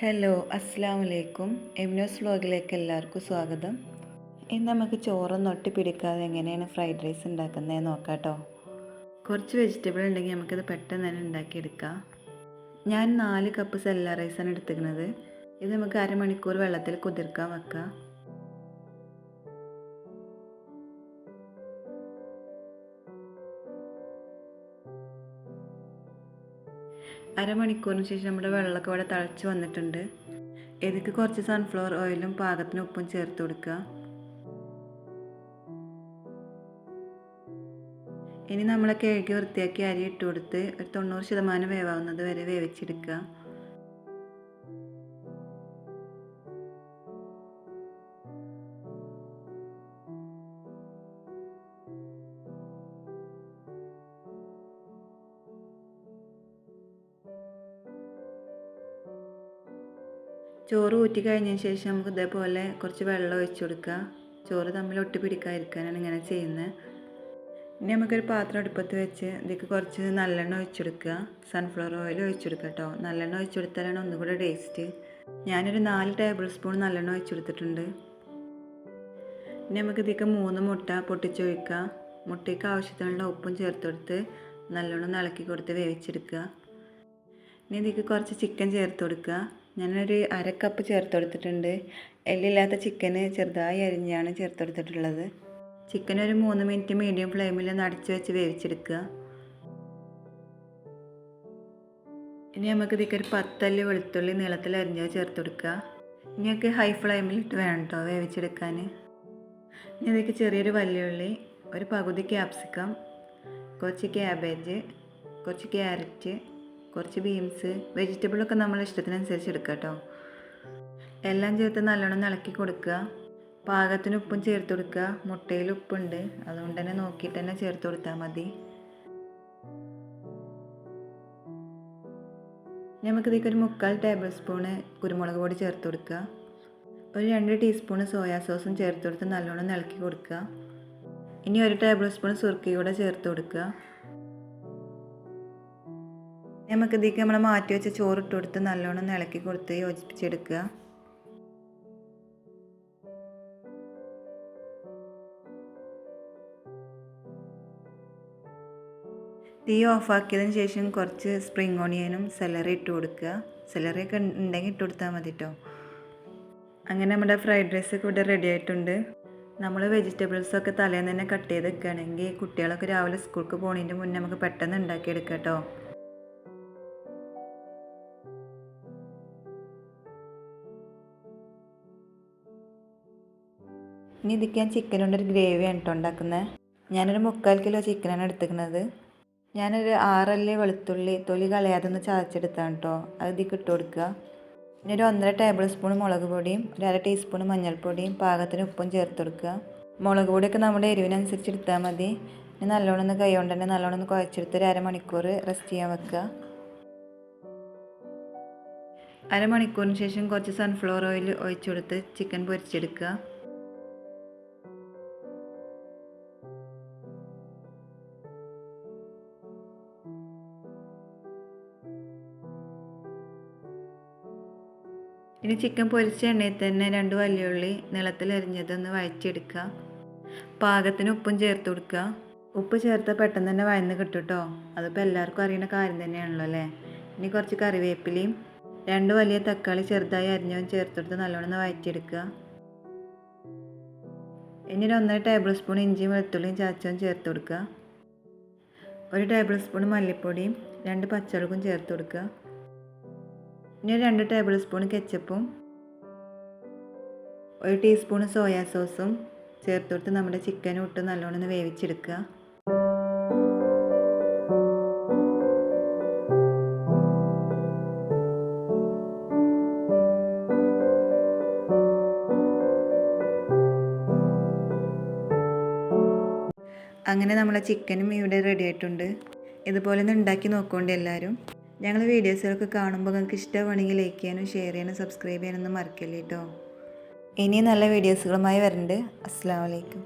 Hello അസ്സാം വലൈക്കും എംനോസ് വ്ലോഗിലേക്ക് എല്ലാവർക്കും സ്വാഗതം. ഇന്ന് നമുക്ക് ചോറൊന്നും ഒട്ടി പിടിക്കാതെ എങ്ങനെയാണ് ഫ്രൈഡ് റൈസ് ഉണ്ടാക്കുന്നത് നോക്കാം കേട്ടോ കുറച്ച് വെജിറ്റബിൾ ഉണ്ടെങ്കിൽ നമുക്കിത് പെട്ടെന്ന് തന്നെ ഉണ്ടാക്കിയെടുക്കാം. ഞാൻ നാല് കപ്പ് സെല്ല റൈസാണ് എടുത്തിരിക്കുന്നത്. ഇത് നമുക്ക് അരമണിക്കൂർ വെള്ളത്തിൽ കുതിർക്കാൻ വെക്കാം. അരമണിക്കൂറിന് ശേഷം നമ്മുടെ വെള്ളമൊക്കെ ഇവിടെ തിളച്ച് വന്നിട്ടുണ്ട്. ഇതിക്ക് കുറച്ച് സൺഫ്ലവർ ഓയിലും പാകത്തിന് ഉപ്പും ചേർത്ത് കൊടുക്കുക. ഇനി നമ്മൾ കഴുകി വൃത്തിയാക്കി അരി ഇട്ട് കൊടുത്ത് ഒരു തൊണ്ണൂറ് ശതമാനം വേവാവുന്നത് വരെ വേവിച്ചെടുക്കുക. ചോറ് ഊറ്റി കഴിഞ്ഞതിന് ശേഷം നമുക്ക് ഇതേപോലെ കുറച്ച് വെള്ളം ഒഴിച്ചു കൊടുക്കുക. ചോറ് തമ്മിൽ ഒട്ടി പിടിക്കാതിരിക്കാനാണ് ഇങ്ങനെ ചെയ്യുന്നത്. ഇനി നമുക്കൊരു പാത്രം അടുപ്പത്ത് വെച്ച് ഇതിലേക്ക് കുറച്ച് നല്ലെണ്ണ ഒഴിച്ചെടുക്കുക സൺഫ്ലവർ ഓയിൽ ഒഴിച്ചെടുക്കുക കേട്ടോ. നല്ലെണ്ണ ഒഴിച്ചെടുത്താലാണ് ഒന്നുകൂടെ ടേസ്റ്റ് ഞാനൊരു നാല് ടേബിൾ സ്പൂൺ നല്ലെണ്ണ ഒഴിച്ചെടുത്തിട്ടുണ്ട് ഇനി നമുക്ക് ഇതിലേക്ക് മൂന്ന് മുട്ട പൊട്ടിച്ചൊഴിക്കുക മുട്ടയ്ക്ക് ആവശ്യത്തിനുള്ള ഉപ്പും ചേർത്ത് കൊടുത്ത് നല്ലോണം ഇളക്കി കൊടുത്ത് വേവിച്ചെടുക്കുക. ഇനി ഇതിലേക്ക് കുറച്ച് ചിക്കൻ ചേർത്ത് കൊടുക്കുക. ഞാനൊരു അര കപ്പ് ചേർത്ത് കൊടുത്തിട്ടുണ്ട് എല്ലില്ലാത്ത ചിക്കന് ചെറുതായി അരിഞ്ഞാണ് ചേർത്ത് കൊടുത്തിട്ടുള്ളത് ചിക്കൻ ഒരു മൂന്ന് മിനിറ്റ് മീഡിയം ഫ്ലെയിമിൽ ഒന്ന് അടച്ചു വെച്ച് വേവിച്ചെടുക്കുക. ഇനി നമുക്ക് ഇതിലേക്ക് ഒരു പത്തല്ലി വെളുത്തുള്ളി നീളത്തിൽ അരിഞ്ഞത് ചേർത്ത് കൊടുക്കുക ഇനിയൊക്കെ ഹൈ ഫ്ലെയിമിലിട്ട് വേണം കേട്ടോ വേവിച്ചെടുക്കാൻ. ഇനി ഇതിലേക്ക് ചെറിയൊരു വല്യുള്ളി ഒരു പകുതി ക്യാപ്സിക്കം കുറച്ച് ക്യാബേജ് കുറച്ച് ക്യാരറ്റ് കുറച്ച് ബീൻസ് വെജിറ്റബിളൊക്കെ നമ്മൾ ഇഷ്ടത്തിനനുസരിച്ച് എടുക്കുക കേട്ടോ എല്ലാം ചേർത്ത് നല്ലോണം ഇളക്കി കൊടുക്കുക. പാകത്തിന് ഉപ്പും ചേർത്ത് കൊടുക്കുക. മുട്ടയിൽ ഉപ്പുണ്ട്. അതുകൊണ്ട് തന്നെ നോക്കിയിട്ട് തന്നെ ചേർത്ത് കൊടുത്താൽ മതി. നമുക്കിതേക്ക് ഒരു മുക്കാൽ ടേബിൾ സ്പൂണ് കുരുമുളക് പൊടി ചേർത്ത് കൊടുക്കുക. ഒരു രണ്ട് ടീസ്പൂണ് സോയാ സോസും ചേർത്ത് കൊടുത്ത് നല്ലോണം ഇളക്കി കൊടുക്കുക. ഇനി ഒരു ടേബിൾ സ്പൂൺ സുർക്കയൂടെ ചേർത്ത് കൊടുക്കുക. നമുക്ക് ഇതിലേക്ക് നമ്മൾ മാറ്റി വെച്ച ചോറിട്ട് കൊടുത്ത് നല്ലോണം ഇളക്കി കൊടുത്ത് യോജിപ്പിച്ചെടുക്കുക. തീ ഓഫാക്കിയതിന് ശേഷം കുറച്ച് സ്പ്രിംഗ് ഓണിയനും സെലറി ഇട്ട് കൊടുക്കുക. സെലറി ഒക്കെ ഉണ്ടെങ്കിൽ ഇട്ട് കൊടുത്താൽ മതി കേട്ടോ അങ്ങനെ നമ്മുടെ ഫ്രൈഡ് റൈസ് ഒക്കെ ഇവിടെ റെഡി ആയിട്ടുണ്ട്. നമ്മൾ വെജിറ്റബിൾസൊക്കെ തലേന്ന് തന്നെ കട്ട് ചെയ്ത് വെക്കുകയാണെങ്കിൽ കുട്ടികളൊക്കെ രാവിലെ സ്കൂൾക്ക് പോകുന്നതിന്റെ മുന്നേ നമുക്ക് പെട്ടെന്ന് ഉണ്ടാക്കിയെടുക്കാം കേട്ടോ ഇനി ഇതിക്ക് ഞാൻ ചിക്കൻ കൊണ്ടൊരു ഗ്രേവിയാണ് കേട്ടോ ഉണ്ടാക്കുന്നത് ഞാനൊരു മുക്കാൽ കിലോ ചിക്കനാണ് എടുത്തിരിക്കുന്നത് ഞാനൊരു ആറല്ലി വെളുത്തുള്ളി തൊലി കളയാതെ ഒന്ന് ചതച്ചെടുത്താണ് കേട്ടോ അത് ഇതിക്ക് ഇട്ട് കൊടുക്കുക. പിന്നെ ഒരു ഒന്നര ടേബിൾ സ്പൂൺ മുളക് പൊടിയും ഒരു അര ടീസ്പൂൺ മഞ്ഞൾപ്പൊടിയും പാകത്തിന് ഉപ്പും ചേർത്ത് കൊടുക്കുക. മുളക് പൊടിയൊക്കെ നമ്മുടെ എരിവിനനുസരിച്ച് എടുത്താൽ മതി. ഇനി നല്ലോണം ഒന്ന് കൈ കൊണ്ട് തന്നെ നല്ലോണം ഒന്ന് കുഴച്ചെടുത്ത് ഒരു അരമണിക്കൂർ റെസ്റ്റ് ചെയ്യാൻ വെക്കുക. അരമണിക്കൂറിന് ശേഷം കുറച്ച് സൺഫ്ലവർ ഓയിൽ ഒഴിച്ചു കൊടുത്ത് ചിക്കൻ പൊരിച്ചെടുക്കുക. ഇനി ചിക്കൻ പൊരിച്ച എണ്ണയിൽ തന്നെ രണ്ട് വലിയുള്ളി നീളത്തിൽ എരിഞ്ഞതൊന്ന് വഴറ്റിയെടുക്കുക. പാകത്തിന് ഉപ്പും ചേർത്ത് കൊടുക്കുക. ഉപ്പ് ചേർത്ത് പെട്ടെന്ന് തന്നെ വയന്ന് കിട്ടും കേട്ടോ അതിപ്പോൾ എല്ലാവർക്കും അറിയുന്ന കാര്യം തന്നെയാണല്ലോ അല്ലേ? ഇനി കുറച്ച് കറിവേപ്പിലയും രണ്ട് വലിയ തക്കാളി ചെറുതായി അരിഞ്ഞതും ചേർത്തെടുത്ത് നല്ലോണം വഴറ്റിയെടുക്കുക. ഇനി ഒരു ഒന്നര ടേബിൾ സ്പൂൺ ഇഞ്ചിയും വെളുത്തുള്ളിയും ചാച്ചവും ചേർത്ത് കൊടുക്കുക. ഒരു ടേബിൾ സ്പൂൺ മല്ലിപ്പൊടിയും രണ്ട് പച്ചമുളകും ചേർത്ത് കൊടുക്കുക. ഇനി രണ്ട് ടേബിൾ സ്പൂൺ കെച്ചപ്പും ഒരു ടീസ്പൂൺ സോയാ സോസും ചേർത്ത് നമ്മുടെ ചിക്കൻ ഇട്ട് നല്ലോണം ഒന്ന് വേവിച്ചെടുക്കുക. അങ്ങനെ നമ്മളെ ചിക്കനും ഇവിടെ റെഡി ആയിട്ടുണ്ട്. ഇതുപോലെ ഒന്ന് ഉണ്ടാക്കി നോക്കുകൊണ്ട് എല്ലാവരും. ഞങ്ങൾ വീഡിയോസുകളൊക്കെ കാണുമ്പോൾ നിങ്ങൾക്ക് ഇഷ്ടമാണെങ്കിൽ ലൈക്ക് ചെയ്യാനും ഷെയർ ചെയ്യാനും സബ്സ്ക്രൈബ് ചെയ്യാനൊന്നും മറക്കല്ലേ കേട്ടോ ഇനി നല്ല വീഡിയോസുകളുമായി വരുന്നുണ്ട് അസ്സാം വലൈക്കും